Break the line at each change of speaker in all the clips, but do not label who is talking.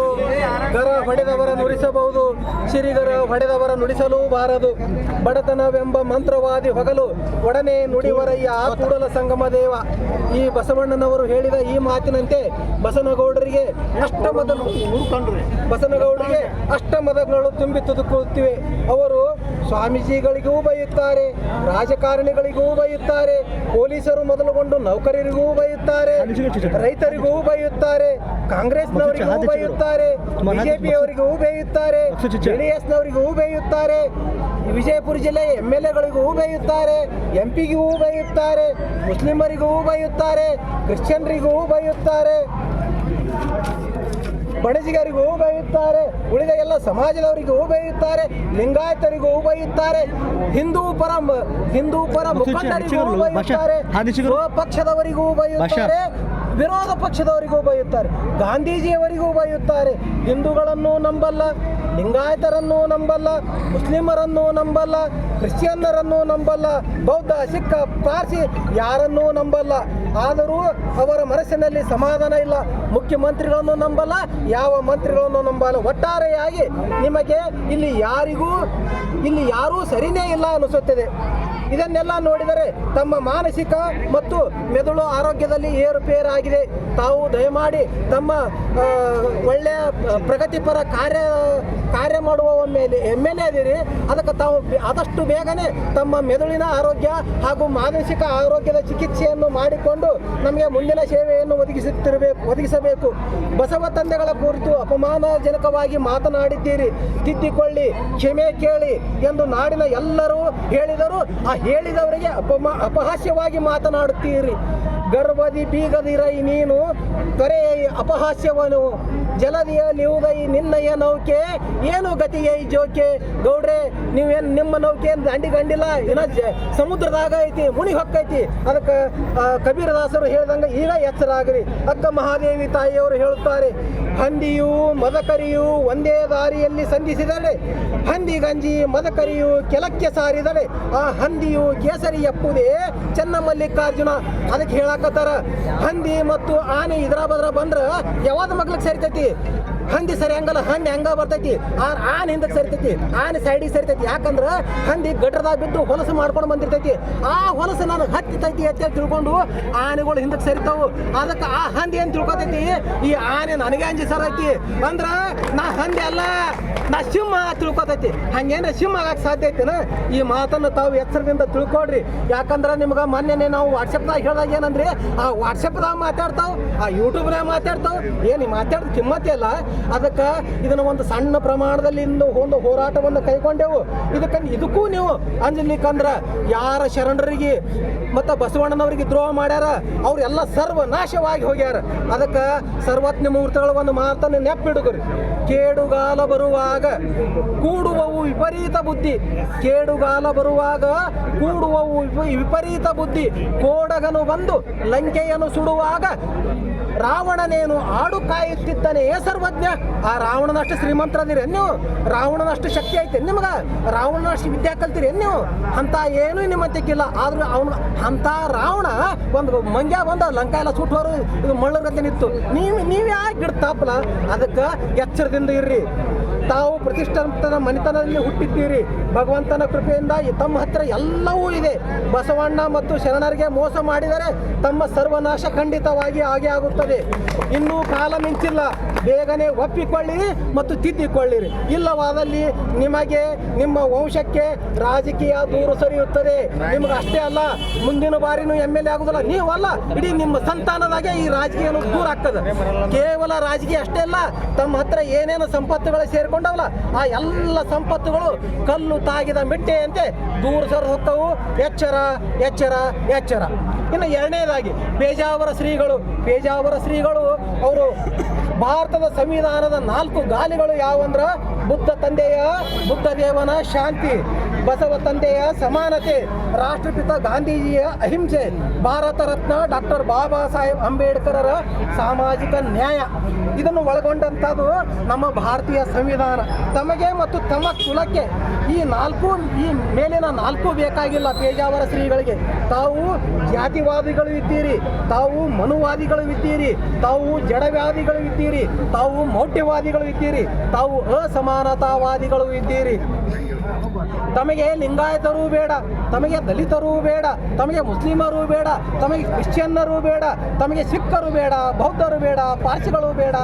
ನುಡಿಸಬಹುದು. ಗರ ಹೊಡೆದವರ ನುಡಿಸಬಹುದು. ಸಿರಿಗರ ಹೊಡೆದವರ ನುಡಿಸಲೂ ಬಾರದು. ಬಡತನವೆಂಬ ಮಂತ್ರವಾದಿ ಹೊಗಲು ಒಡನೆ ನುಡಿವರಯ್ಯ ಆ ಕೂಡಲ ಸಂಗಮ ದೇವ. ಈ ಬಸವಣ್ಣನವರು ಹೇಳಿದ ಈ ಮಾತಿನಂತೆ ಬಸನಗೌಡರಿಗೆ ಅಷ್ಟಮದ ಬಸನಗೌಡರಿಗೆ ಅಷ್ಟಮದಗಳು ತುಂಬಿ ತುದುಕುತ್ತಿವೆ ಅವರು ಸ್ವಾಮೀಜಿಗಳಿಗೂ ಬೈಯುತ್ತಾರೆ, ರಾಜಕಾರಣಿಗಳಿಗೂ ಬೈಯುತ್ತಾರೆ, ಪೊಲೀಸರು ಮೊದಲುಗೊಂಡು ನೌಕರರಿಗೂ ಬೈಯುತ್ತಾರೆ, ರೈತರಿಗೂ ಬೈಯುತ್ತಾರೆ, ಕಾಂಗ್ರೆಸ್ನವರಿಗೂ ಬೈಯುತ್ತಾರೆ, ಬಿಜೆಪಿಯವರಿಗೂ ಬೈಯುತ್ತಾರೆ ಜೆಡಿಎಸ್ನವರಿಗೂ ಬೈಯುತ್ತಾರೆ, ವಿಜಯಪುರ ಜಿಲ್ಲೆಯ ಎಂ ಎಲ್ ಎಗಳಿಗೂ ಬೈಯುತ್ತಾರೆ, ಎಂ ಪಿಗೂ ಬೈಯುತ್ತಾರೆ, ಮುಸ್ಲಿಮರಿಗೂ ಬೈಯುತ್ತಾರೆ, ಕ್ರಿಶ್ಚಿಯನ್ರಿಗೂ ಬೈಯುತ್ತಾರೆ. ಬಡಜಿಗರಿಗೂ ಬೈಯುತ್ತಾರೆ ಉಳಿದ ಎಲ್ಲ ಸಮಾಜದವರಿಗೂ ಬೈಯುತ್ತಾರೆ ಲಿಂಗಾಯತರಿಗೂ ಬೈಯುತ್ತಾರೆ ಹಿಂದೂ ಪರ ಹಿಂದೂ ಪರ ಮುಖಂಡರಿಗೂ ಬೈಯುತ್ತಾರೆ ಪಕ್ಷದವರಿಗೂ ಬೈಯುತ್ತಾರೆ ವಿರೋಧ ಪಕ್ಷದವರಿಗೂ ಬೈಯುತ್ತಾರೆ ಗಾಂಧೀಜಿಯವರಿಗೂ ಬೈಯುತ್ತಾರೆ ಹಿಂದೂಗಳನ್ನು ನಂಬಲ್ಲ ಲಿಂಗಾಯತರನ್ನು ನಂಬಲ್ಲ ಮುಸ್ಲಿಮರನ್ನು ನಂಬಲ್ಲ ಕ್ರಿಶ್ಚಿಯನ್ನರನ್ನು ನಂಬಲ್ಲ ಬೌದ್ಧ ಸಿಖ್ ಪಾರ್ಸಿ ಯಾರನ್ನೂ ನಂಬಲ್ಲ. ಆದರೂ ಅವರ ಮನಸ್ಸಿನಲ್ಲಿ ಸಮಾಧಾನ ಇಲ್ಲ. ಮುಖ್ಯಮಂತ್ರಿಗಳನ್ನು ನಂಬಲ್ಲ, ಯಾವ ಮಂತ್ರಿಗಳನ್ನು ನಂಬಲ್ಲ. ಒಟ್ಟಾರೆಯಾಗಿ ನಿಮಗೆ ಇಲ್ಲಿ ಯಾರಿಗೂ, ಇಲ್ಲಿ ಯಾರೂ ಸರಿನೇ ಇಲ್ಲ ಅನಿಸುತ್ತದೆ. ಇದನ್ನೆಲ್ಲ ನೋಡಿದರೆ ತಮ್ಮ ಮಾನಸಿಕ ಮತ್ತು ಮೆದುಳು ಆರೋಗ್ಯದಲ್ಲಿ ಏರುಪೇರಾಗಿದೆ. ತಾವು ದಯಮಾಡಿ ತಮ್ಮ ಒಳ್ಳೆಯ ಪ್ರಗತಿಪರ ಕಾರ್ಯ ಕಾರ್ಯ ಮಾಡುವ ಮೇಲೆ ಎಂ ಎಲ್ ಎ ಅದಕ್ಕೆ ತಾವು ಆದಷ್ಟು ಬೇಗನೆ ತಮ್ಮ ಮೆದುಳಿನ ಆರೋಗ್ಯ ಹಾಗೂ ಮಾನಸಿಕ ಆರೋಗ್ಯದ ಚಿಕಿತ್ಸೆಯನ್ನು ಮಾಡಿಕೊಂಡು ನಮಗೆ ಮುಂದಿನ ಸೇವೆಯನ್ನು ಒದಗಿಸುತ್ತಿರಬೇಕು ಒದಗಿಸಬೇಕು. ಬಸವ ತಂದೆಗಳ ಕುರಿತು ಅಪಮಾನಜನಕವಾಗಿ ಮಾತನಾಡಿದ್ದೀರಿ. ತಿದ್ದಿಕೊಳ್ಳಿ, ಕ್ಷಮೆ ಕೇಳಿ ಎಂದು ನಾಡಿನ ಎಲ್ಲರೂ ಹೇಳಿದರು ಆ ಹೇಳಿದವರಿಗೆ ಅಪಮ ಅಪಹಾಸ್ಯವಾಗಿ ಮಾತನಾಡುತ್ತೀರಿ. ಗರ್ಭದಿ ಬೀಗದಿರೈ ನೀನು ತೊರೆ ಅಪಹಾಸ್ಯವನು ಜಲದಿಯಲಿಯುವುದೈ ನಿನ್ನಯ ನೌಕೆ, ಏನು ಗತಿಗೆ ಈ ಜೋಕೆ? ಗೌಡ್ರೆ, ನೀವೇನು ನಿಮ್ಮ ನೌಕೆ ಏನ್ ದಂಡಿ ಗಂಡಿಲ್ಲ? ಜ- ಸಮುದ್ರದಾಗ ಐತಿ ಮುಣಿ ಹೊಕ್ಕೈತಿ ಅದಕ್ಕೆ ಕಬೀರದಾಸರು ಹೇಳ್ದಂಗೆ ಈಗ ಎಚ್ಚರ ಆಗ್ರಿ. ಅಕ್ಕ ಮಹಾದೇವಿ ತಾಯಿಯವರು ಹೇಳುತ್ತಾರೆ, ಹಂದಿಯು ಮದಕರಿಯು ಒಂದೇ ದಾರಿಯಲ್ಲಿ ಸಂಧಿಸಿದರೆ, ಹಂದಿ ಗಂಜಿ ಮದಕರಿಯು ಕೆಲಕ್ಕೆ ಸಾರಿದರೆ, ಆ ಹಂದಿಯು ಕೇಸರಿ ಎಪ್ಪುದೇ ಚೆನ್ನ ಮಲ್ಲಿಕಾರ್ಜುನ. ಅದಕ್ಕೆ ಹೇಳಕತ್ತಾರ, ಹಂದಿ ಮತ್ತು ಆನೆ ಇದ್ರ ಬದ್ರ ಬಂದ್ರ ಯಾವ್ದು ಮಗ್ಲಿಗೆ ಸರಿತೈತಿ? it. ಹಂದಿ ಸರಿ ಹಂಗಲ್ಲ, ಹಂದಿ ಹಂಗ ಬರ್ತೈತಿ. ಆರ್ ಆನ್ ಹಿಂದಕ್ಕೆ ಸೇರ್ತೈತಿ, ಆನ್ ಸೈಡಿಗೆ ಸೇರ್ತೈತಿ. ಯಾಕಂದ್ರ ಹಂದಿ ಗಡ್ರದಾಗ ಬಿದ್ದು ಹೊಲಸು ಮಾಡ್ಕೊಂಡು ಬಂದಿರ್ತೈತಿ. ಆ ಹೊಲಸು ನನಗೆ ಹತ್ತಿತೈತಿ ಅಂತ ತಿಳ್ಕೊಂಡು ಆನೆಗಳು ಹಿಂದಕ್ಕೆ ಸರಿತಾವು. ಅದಕ್ಕೆ ಆ ಹಂದಿ ಏನು ತಿಳ್ಕೊತೈತಿ? ಈ ಆನೆ ನನಗೆ ಅಂಜಿ ಸರೈತಿ ಅಂದ್ರೆ ನಾ ಹಂದಿ ಅಲ್ಲ, ನಾ ಸಿಂಹ ತಿಳ್ಕೊತೈತಿ. ಹಂಗೇನ ಸಿಂಹ ಆಗಕ್ಕೆ ಸಾಧ್ಯ ಐತಿನ? ಈ ಮಾತನ್ನು ತಾವು ಎಚ್ಚರದಿಂದ ತಿಳ್ಕೊಡ್ರಿ ಯಾಕಂದ್ರೆ ನಿಮ್ಗೆ ಮೊನ್ನೆ ನಾವು ವಾಟ್ಸಪ್ದಾಗ ಹೇಳ್ದಾಗ ಏನಂದ್ರೆ? ಆ ವಾಟ್ಸಪ್ದಾಗ ಮಾತಾಡ್ತಾವ್, ಆ ಯೂಟ್ಯೂಬ್ನಾಗ ಮಾತಾಡ್ತಾವ್. ಏನು ಮಾತಾಡೋದು ಕಿಮ್ಮತ್ತೆ ಅಲ್ಲ ಅದಕ್ಕೆ ಇದನ್ನ ಒಂದು ಸಣ್ಣ ಪ್ರಮಾಣದಲ್ಲಿ ಇಂದು ಒಂದು ಹೋರಾಟವನ್ನು ಕೈಗೊಂಡೆವು. ಇದಕ್ಕೆ ಇದಕ್ಕೂ ನೀವು ಅಂಜಲಿಕ್ಕಂದ್ರೆ ಯಾರ ಶರಣರಿಗೆ ಮತ್ತು ಬಸವಣ್ಣನವರಿಗೆ ದ್ರೋಹ ಮಾಡ್ಯಾರ ಅವರೆಲ್ಲ ಸರ್ವನಾಶವಾಗಿ ಹೋಗ್ಯಾರ. ಅದಕ್ಕೆ ಸರ್ವಜ್ಞ ಮುಹೂರ್ತಗಳ ಒಂದು ಮಾತನ್ನು ನೆಪ್ಪಿಡುಗರು. ಕೇಡುಗಾಲ ಬರುವಾಗ ಕೂಡುವವು ವಿಪರೀತ ಬುದ್ಧಿ. ಕೇಡುಗಾಲ ಬರುವಾಗ ಕೂಡುವವು ವಿಪ- ವಿಪರೀತ ಬುದ್ಧಿ. ಕೋಡಗನು ಬಂದು ಲಂಕೆಯನ್ನು ಸುಡುವಾಗ ರಾವಣನೇನು ಆಡು ಕಾಯುತ್ತಿದ್ದನೆಯೇ ಏ ಆ ರಾವಣನಷ್ಟು ಶ್ರೀಮಂತರದಿರಿ ನೀವು ರಾವಣನಷ್ಟು ಶಕ್ತಿ ಐತೆ ನಿಮ್ಗೆ, ರಾವಣನಷ್ಟು ವಿದ್ಯಾ ಕಲ್ತಿರಿ ನೀವು ಅಂತ ಏನೂ ನಿಮ್ಮಂತಿಕ್ಕಿಲ್ಲ ಆದ್ರೂ ಅವನು, ಅಂತ ರಾವಣ ಒಂದು ಮಂಗ್ಯ ಬಂದ, ಲಂಕಾ ಎಲ್ಲ ಸುಟ್ಟೋರು ಇದು ಮಳ್ಳರ ನಿಂತು. ನೀವು ನೀವು ಯಾಕೆ ಗಿಡ ಅದಕ್ಕೆ ಎಚ್ಚರದಿಂದ ಇರ್ರಿ. ತಾವು ಪ್ರತಿಷ್ಠಾನ ಮನೆತನದಲ್ಲಿ ಹುಟ್ಟಿದ್ದೀರಿ. ಭಗವಂತನ ಕೃಪೆಯಿಂದ ತಮ್ಮ ಹತ್ರ ಎಲ್ಲವೂ ಇದೆ. ಬಸವಣ್ಣ ಮತ್ತು ಶರಣರಿಗೆ ಮೋಸ ಮಾಡಿದರೆ ತಮ್ಮ ಸರ್ವನಾಶ ಖಂಡಿತವಾಗಿ ಹಾಗೆ ಆಗುತ್ತದೆ. ಇನ್ನೂ ಕಾಲ ಮಿಂಚಿಲ್ಲ. ಬೇಗನೆ ಒಪ್ಪಿಕೊಳ್ಳಿರಿ ಮತ್ತು ತಿದ್ದಿಕೊಳ್ಳಿರಿ. ಇಲ್ಲವಾದಲ್ಲಿ ನಿಮಗೆ ನಿಮ್ಮ ವಂಶಕ್ಕೆ ರಾಜಕೀಯ ದೂರ ಸರಿಯುತ್ತದೆ. ನಿಮ್ಗೆ ಅಷ್ಟೇ ಅಲ್ಲ, ಮುಂದಿನ ಬಾರಿನೂ ಎಂ ಎಲ್ ಎ ಆಗುದಿಲ್ಲ ನೀವಲ್ಲ, ಇಡೀ ನಿಮ್ಮ ಸಂತಾನದಾಗೆ ಈ ರಾಜಕೀಯ ದೂರ ಆಗ್ತದೆ. ಕೇವಲ ರಾಜಕೀಯ ಅಷ್ಟೇ ಅಲ್ಲ, ತಮ್ಮ ಹತ್ರ ಏನೇನು ಸಂಪತ್ತುಗಳು ಸೇರ್ಕೊಂಡವಲ್ಲ ಆ ಎಲ್ಲ ಸಂಪತ್ತುಗಳು ಕಲ್ಲು ತಾಗಿದ ಮಿಟ್ಟೆಯಂತೆ ದೂರ ಸರ್ ಹೊತ್ತವು ಎಚ್ಚರ ಎಚ್ಚರ ಎಚ್ಚರ. ಇನ್ನು ಎರಡನೇದಾಗಿ, ಪೇಜಾವರ ಶ್ರೀಗಳು. ಪೇಜಾವರ ಶ್ರೀಗಳು, ಅವರು ಭಾರತದ ಸಂವಿಧಾನದ ನಾಲ್ಕು ಗಾಲಿಗಳು ಯಾವಂದ್ರ ಬುದ್ಧ ತಂದೆಯ ಬುದ್ಧ ದೇವನ ಶಾಂತಿ, ಬಸವ ತಂದೆಯ ಸಮಾನತೆ, ರಾಷ್ಟ್ರಪಿತ ಗಾಂಧೀಜಿಯ ಅಹಿಂಸೆ, ಭಾರತ ರತ್ನ ಡಾಕ್ಟರ್ ಬಾಬಾ ಸಾಹೇಬ್ ಅಂಬೇಡ್ಕರರ ಸಾಮಾಜಿಕ ನ್ಯಾಯ. ಇದನ್ನು ಒಳಗೊಂಡಂಥದ್ದು ನಮ್ಮ ಭಾರತೀಯ ಸಂವಿಧಾನ. ತಮಗೆ ಮತ್ತು ತಮ್ಮ ಕುಲಕ್ಕೆ ಈ ನಾಲ್ಕು, ಈ ಮೇಲಿನ ನಾಲ್ಕು ಬೇಕಾಗಿಲ್ಲ ಪೇಜಾವರ ಶ್ರೀಗಳಿಗೆ. ತಾವು ಜಾತಿವಾದಿಗಳು ಇದ್ದೀರಿ, ತಾವು ಮನುವಾದಿಗಳು ಇದ್ದೀರಿ, ತಾವು ಜಡವ್ಯಾದಿಗಳು ಇದ್ದೀರಿ, ತಾವು ಮೌಢ್ಯವಾದಿಗಳು ಇದ್ದೀರಿ, ತಾವು ಅಸಮಾನತಾವಾದಿಗಳು ಇದ್ದೀರಿ. ತಮಗೆ ಲಿಂಗಾಯತರು ಬೇಡ, ತಮಗೆ ದಲಿತರು ಬೇಡ, ತಮಗೆ ಮುಸ್ಲಿಮರು ಬೇಡ, ತಮಗೆ ಕ್ರಿಶ್ಚಿಯನ್ನರು ಬೇಡ, ತಮಗೆ ಸಿಖ್ಖರು ಬೇಡ, ಬೌದ್ಧರು ಬೇಡ, ಪಾರ್ಸಿಗಳು ಬೇಡ.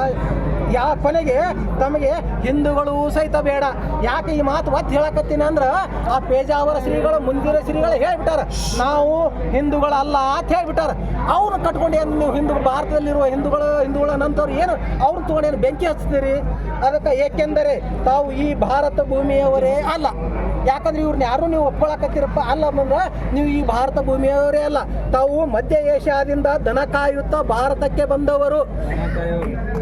ಯಾ ಕೊನೆಗೆ ತಮಗೆ ಹಿಂದೂಗಳು ಸಹಿತ ಬೇಡ. ಯಾಕೆ ಈ ಮಾತು ಒತ್ತಿ ಹೇಳಕತ್ತೀನಿ ಅಂದ್ರೆ ಆ ಪೇಜಾವರ ಶ್ರೀಗಳು, ಮುಂದಿನ ಶ್ರೀಗಳು ಹೇಳ್ಬಿಟ್ಟಾರ, ನಾವು ಹಿಂದೂಗಳಲ್ಲ ಅಂತ ಹೇಳ್ಬಿಟ್ಟಾರ. ಅವ್ರನ್ನ ಕಟ್ಕೊಂಡು ಏನು ನೀವು ಹಿಂದೂ, ಭಾರತದಲ್ಲಿರುವ ಹಿಂದೂಗಳು, ಹಿಂದೂಗಳ ನಂತವ್ರು ಏನು? ಅವ್ರನ್ನ ತಗೊಂಡೇನು ಬೆಂಕಿ ಹಚ್ತೀರಿ? ಅದಕ್ಕೆ ಏಕೆಂದರೆ ತಾವು ಈ ಭಾರತ ಭೂಮಿಯವರೇ ಅಲ್ಲ. ಯಾಕಂದ್ರೆ ಇವ್ರನ್ನ ಯಾರು ನೀವು ಒಪ್ಕೊಳಕತ್ತೀರಪ್ಪ? ಅಲ್ಲ ಅಂದ್ರೆ ನೀವು ಈ ಭಾರತ ಭೂಮಿಯವರೇ ಅಲ್ಲ. ತಾವು ಮಧ್ಯ ಏಷ್ಯಾದಿಂದ ದನ ಕಾಯುತ್ತಾ ಭಾರತಕ್ಕೆ ಬಂದವರು.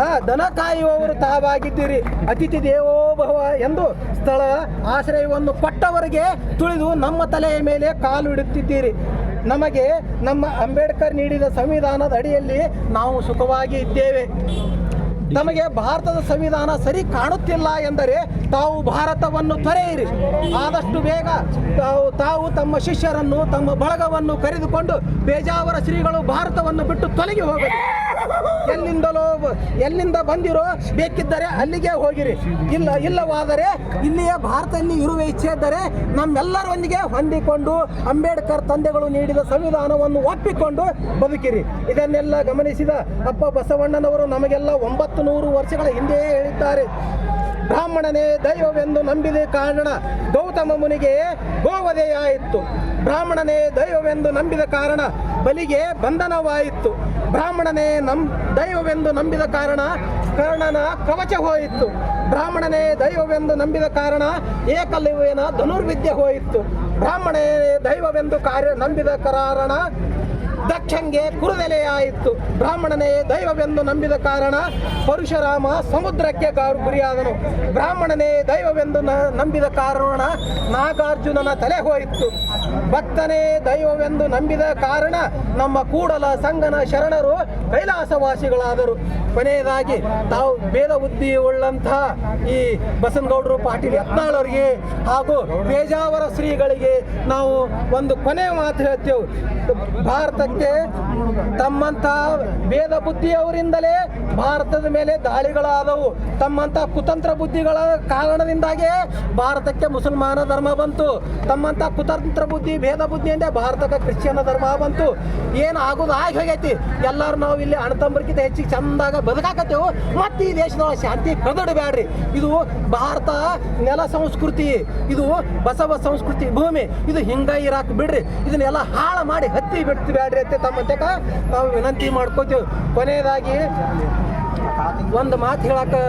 ಹಾ, ದನ ಕಾಯುವವರು ತಾವಾಗಿದ್ದೀರಿ. ಅತಿಥಿ ದೇವೋಭವ ಎಂದು ಸ್ಥಳ ಆಶ್ರಯವನ್ನು ಕೊಟ್ಟವರಿಗೆ ತುಳಿದು ನಮ್ಮ ತಲೆಯ ಮೇಲೆ ಕಾಲು ಇಡುತ್ತಿದ್ದೀರಿ. ನಮಗೆ ನಮ್ಮ ಅಂಬೇಡ್ಕರ್ ನೀಡಿದ ಸಂವಿಧಾನದ ಅಡಿಯಲ್ಲಿ ನಾವು ಸುಖವಾಗಿ ಇದ್ದೇವೆ. ತಮಗೆ ಭಾರತದ ಸಂವಿಧಾನ ಸರಿ ಕಾಣುತ್ತಿಲ್ಲ ಎಂದರೆ ತಾವು ಭಾರತವನ್ನು ತೊರೆಯಿರಿ. ಆದಷ್ಟು ಬೇಗ ತಾವು ತಾವು ತಮ್ಮ ಶಿಷ್ಯರನ್ನು, ತಮ್ಮ ಬಳಗವನ್ನು ಕರೆದುಕೊಂಡು ಬೇಜಾವರ ಶ್ರೀಗಳು ಭಾರತವನ್ನು ಬಿಟ್ಟು ತೊಲಗಿ ಹೋಗಲಿ. ಎಲ್ಲಿಂದಲೋ ಎಲ್ಲಿಂದ ಬಂದಿರೋ ಬೇಕಿದ್ದರೆ ಅಲ್ಲಿಗೆ ಹೋಗಿರಿ. ಇಲ್ಲ, ಇಲ್ಲವಾದರೆ ಇಲ್ಲಿಯೇ ಭಾರತದಲ್ಲಿ ಇರುವ ಇಚ್ಛೆ ಇದ್ದರೆ ನಮ್ಮೆಲ್ಲರೊಂದಿಗೆ ಹೊಂದಿಕೊಂಡು ಅಂಬೇಡ್ಕರ್ ತಂದೆಗಳು ನೀಡಿದ ಸಂವಿಧಾನವನ್ನು ಒಪ್ಪಿಕೊಂಡು ಬದುಕಿರಿ. ಇದನ್ನೆಲ್ಲ ಗಮನಿಸಿದ ಅಪ್ಪ ಬಸವಣ್ಣನವರು ನಮಗೆಲ್ಲ ಒಂಬತ್ತು ನೂರು ವರ್ಷಗಳ ಹಿಂದೆಯೇ ಹೇಳಿದ್ದಾರೆ. ಬ್ರಾಹ್ಮಣನೇ ದೈವವೆಂದು ನಂಬಿದ ಕಾರಣ ಗೌತಮ ಮುನಿಗೆ ಗೋವಧೆಯಾಯಿತು ಬ್ರಾಹ್ಮಣನೇ ದೈವವೆಂದು ನಂಬಿದ ಕಾರಣ ಬಲಿಗೆ ಬಂಧನವಾಯಿತು ಬ್ರಾಹ್ಮಣನೇ ನಂ ದೈವವೆಂದು ನಂಬಿದ ಕಾರಣ ಕರ್ಣನ ಕವಚ ಹೋಯಿತು ಬ್ರಾಹ್ಮಣನೇ ದೈವವೆಂದು ನಂಬಿದ ಕಾರಣ ಏಕಲಿವೇನ ಧನುರ್ವಿದ್ಯೆ ಹೋಯಿತು ಬ್ರಾಹ್ಮಣನೇ ದೈವವೆಂದು ಕಾರ್ಯ ನಂಬಿದ ಕಾರಣ ದಕ್ಷಂಗೆ ಕುರುದೆಲೆಯಾಯಿತು ಬ್ರಾಹ್ಮಣನೇ ದೈವವೆಂದು ನಂಬಿದ ಕಾರಣ ಪರಶುರಾಮ ಸಮುದ್ರಕ್ಕೆ ಗುರಿಯಾದನು ಬ್ರಾಹ್ಮಣನೇ ದೈವವೆಂದು ನಂಬಿದ ಕಾರಣ ನಾಗಾರ್ಜುನನ ತಲೆ ಹೋಯಿತು. ಭಕ್ತನೇ ದೈವವೆಂದು ನಂಬಿದ ಕಾರಣ ನಮ್ಮ ಕೂಡಲ ಸಂಗನ ಶರಣರು ಕೈಲಾಸವಾಸಿಗಳಾದರು. ಕೊನೆಯದಾಗಿ ತಾವು ಭೇದ ಬುದ್ಧಿ ಉಳ್ಳಂತಹ ಈ ಬಸನಗೌಡರು ಪಾಟೀಲ್ ಯತ್ನಾಳವರಿಗೆ ಹಾಗೂ ಪೇಜಾವರ ಶ್ರೀಗಳಿಗೆ ನಾವು ಒಂದು ಕೊನೆ ಮಾತು ಹೇಳ್ತೇವೆ. ಭಾರತಕ್ಕೆ ತಮ್ಮಂಥ ಭೇದ ಬುದ್ಧಿಯವರಿಂದಲೇ ಭಾರತದ ಮೇಲೆ ದಾಳಿಗಳಾದವು. ತಮ್ಮಂತಹ ಕುತಂತ್ರ ಬುದ್ಧಿಗಳ ಕಾರಣದಿಂದಾಗೇ ಭಾರತಕ್ಕೆ ಮುಸಲ್ಮಾನ ಧರ್ಮ ಬಂತು. ತಮ್ಮಂಥ ಕುತಂತ್ರ ಬುದ್ಧಿ, ಭೇದ ಬುದ್ಧಿಯಿಂದ ಭಾರತಕ್ಕೆ ಕ್ರಿಶ್ಚಿಯನ್ ಧರ್ಮ ಬಂತು. ಏನು ಆಗೋದು? ಆಗಿ ಹೋಗೈತಿ. ಎಲ್ಲರೂ ನಾವು ಇಲ್ಲಿ ಅಣತಂಬರ್ಕಿಂತ ಹೆಚ್ಚಿಗೆ ಚಂದಾಗ ಬದುಕಾಕತ್ತೇವು. ಮತ್ತು ಈ ದೇಶದೊಳಗೆ ಶಾಂತಿ ಕದಡಬೇಡ್ರಿ. ಇದು ಭಾರತ ನೆಲ ಸಂಸ್ಕೃತಿ. ಇದು ಬಸವ ಸಂಸ್ಕೃತಿ ಭೂಮಿ. ಇದು ಹಿಂಗ ಇರಾಕ್ ಬಿಡ್ರಿ. ಇದನ್ನೆಲ್ಲ ಹಾಳು ಮಾಡಿ ಹತ್ತಿ ಬಿಡ್ತಿ ಬ್ಯಾಡ್ರಿ ಅಂತ ತಮ್ಮ ತಕ ನಾವು ವಿನಂತಿ ಮಾಡ್ಕೋತೀವಿ. ಕೊನೆಯದಾಗಿ ಒಂದು ಮಾತು ಹೇಳಕ್ಕೆ